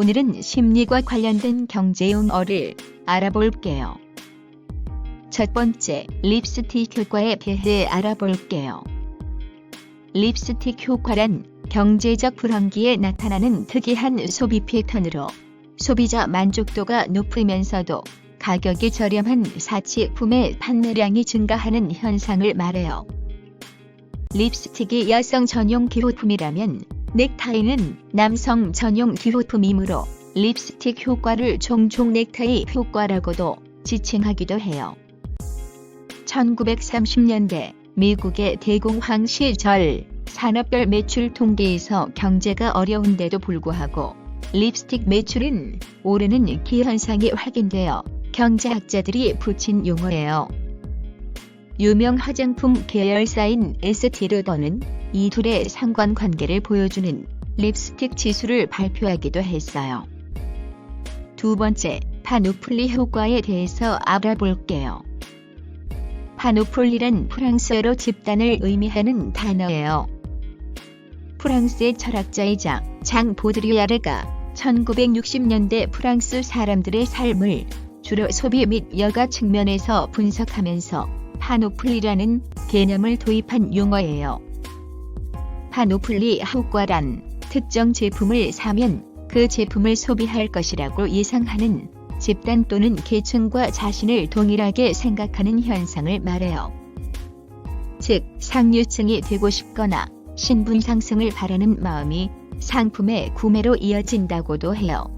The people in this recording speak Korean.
오늘은 심리과 관련된 경제 용어를 알아볼게요. 첫 번째, 립스틱 효과에 대해 알아볼게요. 립스틱 효과란 경제적 불황기에 나타나는 특이한 소비 패턴으로 소비자 만족도가 높으면서도 가격이 저렴한 사치품의 판매량이 증가하는 현상을 말해요. 립스틱이 여성 전용 기호품이라면 넥타이는 남성 전용 기호품이므로 립스틱 효과를 종종 넥타이 효과라고도 지칭하기도 해요. 1930년대 미국의 대공황 시절 산업별 매출 통계에서 경제가 어려운데도 불구하고 립스틱 매출은 오르는 기현상이 확인되어 경제학자들이 붙인 용어예요. 유명 화장품 계열사인 에스티로더는 이 둘의 상관관계를 보여주는 립스틱 지수를 발표하기도 했어요. 두 번째, 파노플리 효과에 대해서 알아볼게요. 파노폴리란 프랑스어로 집단을 의미하는 단어예요. 프랑스의 철학자이자 장 보드리아르가 1960년대 프랑스 사람들의 삶을 주로 소비 및 여가 측면에서 분석하면서 파노플리라는 개념을 도입한 용어예요. 파노플리 효과란 특정 제품을 사면 그 제품을 소비할 것이라고 예상하는 집단 또는 계층과 자신을 동일하게 생각하는 현상을 말해요. 즉, 상류층이 되고 싶거나 신분 상승을 바라는 마음이 상품의 구매로 이어진다고도 해요.